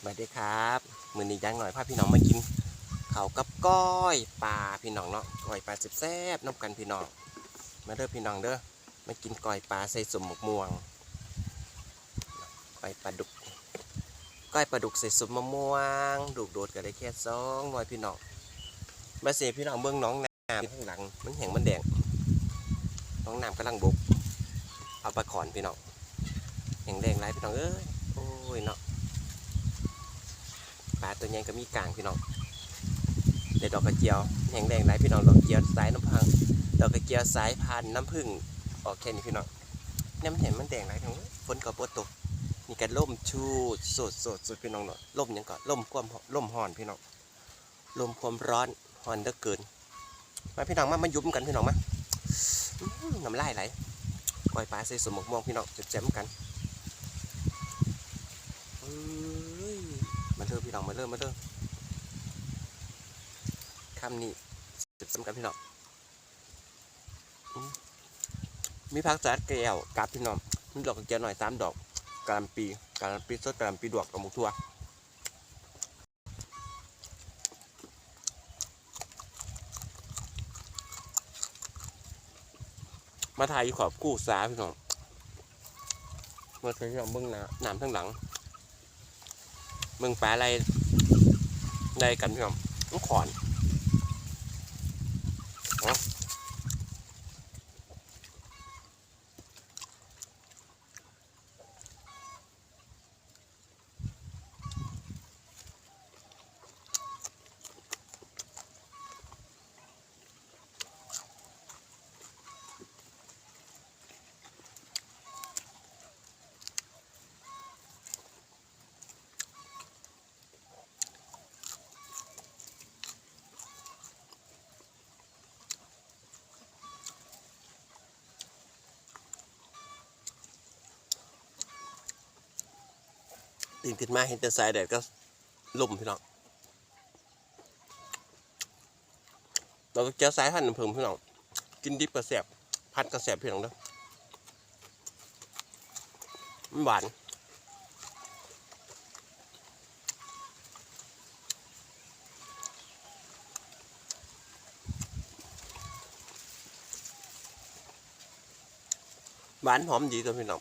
สวัสดีครับมือนี้ย่างหน่อยพาพี่น้องมากินเขากับก้อยปลาพี่น้องเนาะก้อยปลาแซ่บๆน้ำกันพี่น้อง มาเด้อพี่น้องเด้อมากินก้อยปลาใส่สมหมกม่วงก้อยปลาดุกก้อยปลาดุกใส่สมมะม่วงดูกโดดก็ได้แค่สองหน่อยพี่น้องมาเสียพี่น้องเบื้องน้องน้ำข้างหลังมันแห้งมันแดงน้องน้ำกำลังบุกเอาปลาขอนพี่น้องแห้งแดงไรพี่น้องเอ้ยโอ้ยเนาะ ปลาตัวใหญ่ก็มีกลางพี่น้องเดี๋ยวดอกกระเจียวแห้งแดงไรพี่น้องดอกกระเจียวสายน้ำพังดอกกระเจียวสายพันน้ำผึ้งออกแค่นี้พี่น้องเนี่ยมันเห็นมันแดงไรพี่น้องฝนก็ปวดตกนี่ก็ล่มชูสดสดสุดพี่น้องเนาะล่มยังก็ล่มความล่มห่อนพี่น้องลมความร้อนห่อนเหลือเกินมาพี่น้องมามายุบกันพี่น้องมาน้ำลายไหลปล่อยปลาใส่สมหมกม่วงพี่น้องเจ็บๆกันอ้ย มาเริ่มพี่น้องมาเริ่มมาเริ่มคำนี้จุดสำคัญพี่น้องมีพักจัดแก้วกับพี่น้องมีดอกกระเจียวหน่อยสามดอกกะหล่ำปีกะหล่ำปีสดกะหล่ำปีดวกกับหมูทั่วมาถ่ายขอบกู้สาพี่น้องเมื่อพี่น้องเบื้องหน้าน้ำทั้งหลัง เมืองปลาอะไรได้กันพี่น้องต้องขอน ตื่นขึ้นมาเห็นแต่สายแดดก็ล่มพี่น้องเราก็เจอสายพันธุ์น้ำผึ้งพี่น้องกินดิบก็แสบพัดก็แสบพี่น้องเด้อมันหวานหวานหอมดีตัวพี่น้อง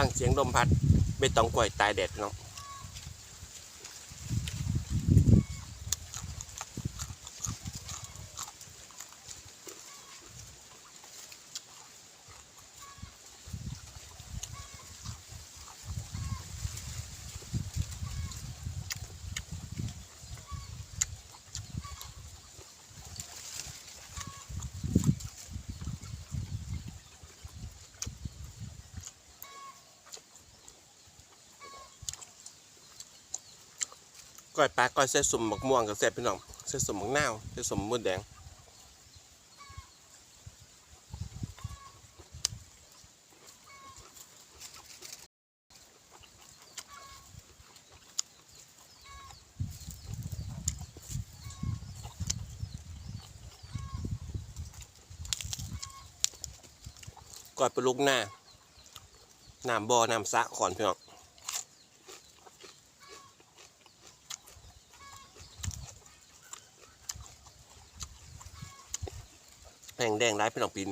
ฟังเสียงลมพัดไม่ต้องกล้วยตายแดดเนาะ ก้อยปลาก้อยเส้นสมหมกม่วงกับแซ่บพี่น้องเส้นสมหมกนาวเส้นสมมดแดงก้อยปลาลูกหน้าน้ำบ่อน้ำสะขอนพี่น้อง แพงแดงร้ายเป็นดอกปิน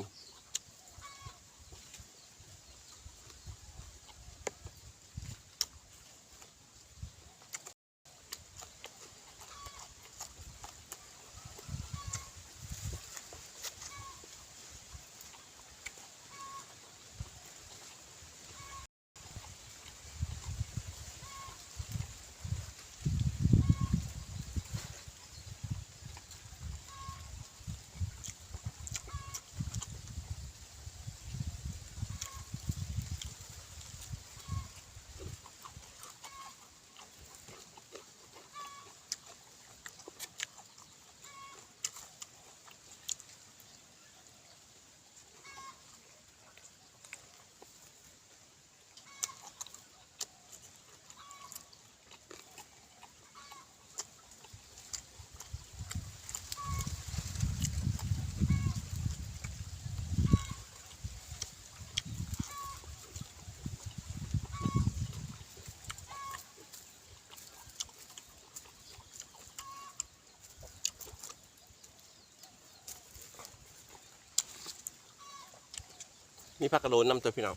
มีผักกระโดนนำตัวพี่น้อง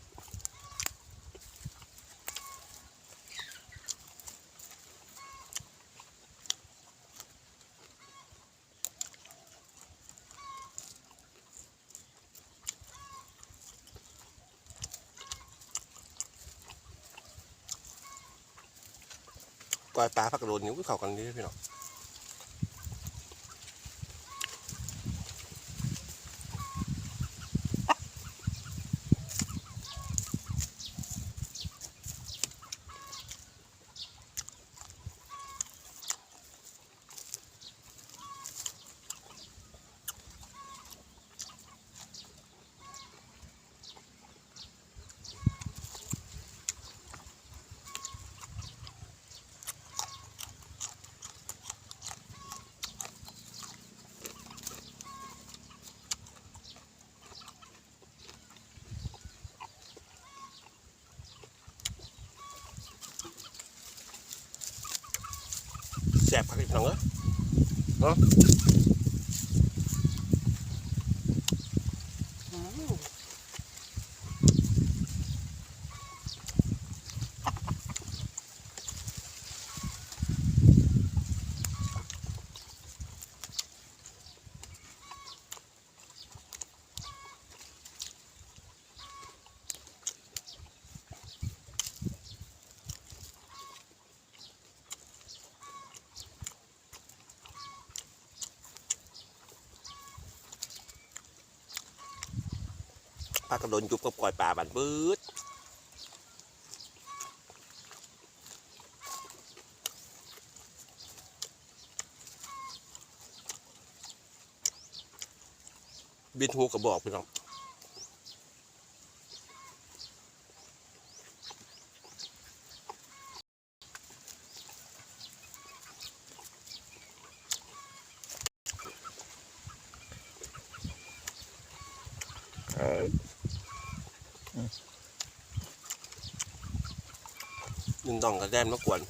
กอยปลาผักกระโดนนิ้วเข้ากันนี่พี่น้อง แสบผักอีกหน่องเนาะ ผักกระโดนจุบกับกอยปลาบันปื๊ดบินหูกระบอกพี่น้อง นึ่งดองกระแดนมากวน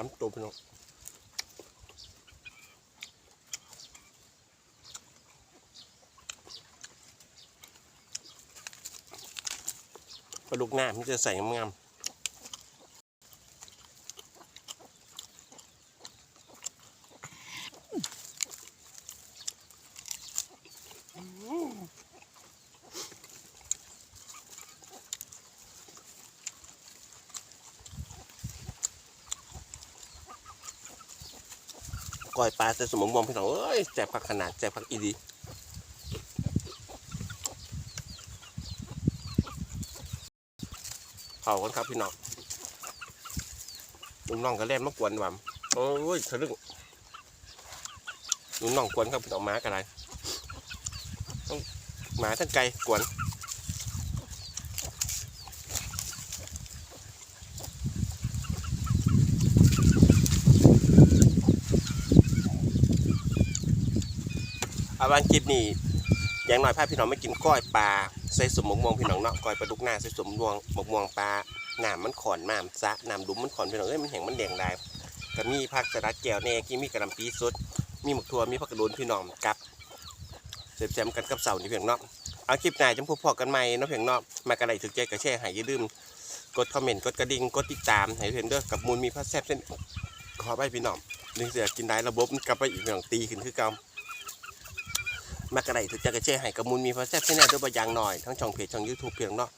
ามตัวพี่น้องปลาลูกหน้ามันจะใส่งามๆ ก้อยปลาใส่สมองมองพี่น้องเอ้ยแจกผักขนาดแจกผักอีดีเผากันครับพี่น้องลุงน้องก็เล่นมากวนหวามโอ้ยทะลึ่งลุงน้องกวนครับพี่น้องหมากันไรต้องหมาทั้งไก่กวน เอาบางคลิปนี่อย่างน้อยพาพี่น้องไม่กินก้อยปลาใส่สมมม่วงพี่น้องเนาะก้อยปลาดุกหน้าใส่สมม่วงหมกม่วงปลาหน้ำมันขอนมามซะน้ำดุมมันขอนพี่น้องเอ้ยมันแห้งมันแดงได้ก็มีผักสลัดแก้วแน่กินมีกระลำปีสดมีหมกทัวมีผักกระโดนพี่น้องกับเสร็จแซมกันกับเสานี่เพียงเนาะเอาคลิปหน้าจำพวกพอกันใหม่เนาะเพียงเนาะมากระไรถึกใจกระแช่หายอย่าลืมกดคอมเมนต์กดกระดิ่งกดติดตามให้เห็นเด้อกับมูลมีพระแซบเส้นขอไปพี่น้องดึงเสือกินได้ระบบกลับไปอีกหนึ่งตีขึ้นคือเก่า มากระไรถึงจะกระเช่ให้กับมูลมีพระแซ่บเส้นแน่ด้วยบางอย่างหน่อย ทั้งช่องเพจช่องยูทูบเพียงเนาะ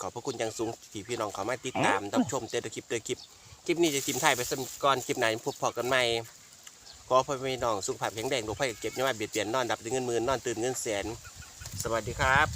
ขอบพระคุณอย่างสูงที่พี่น้องเขามาติดตามรับชมเจอคลิปเจอคลิปคลิปนี้จะทีมไทยไปสำก่อนคลิปไหนพบพอกันใหม่ขอพ่อพี่น้องสุขภาพแข็งแรงดูไพ่เก็บเงินมาเบียดเบียนนอนดับดึงเงินหมื่นนอนตื่นเงินแสน สวัสดีครับ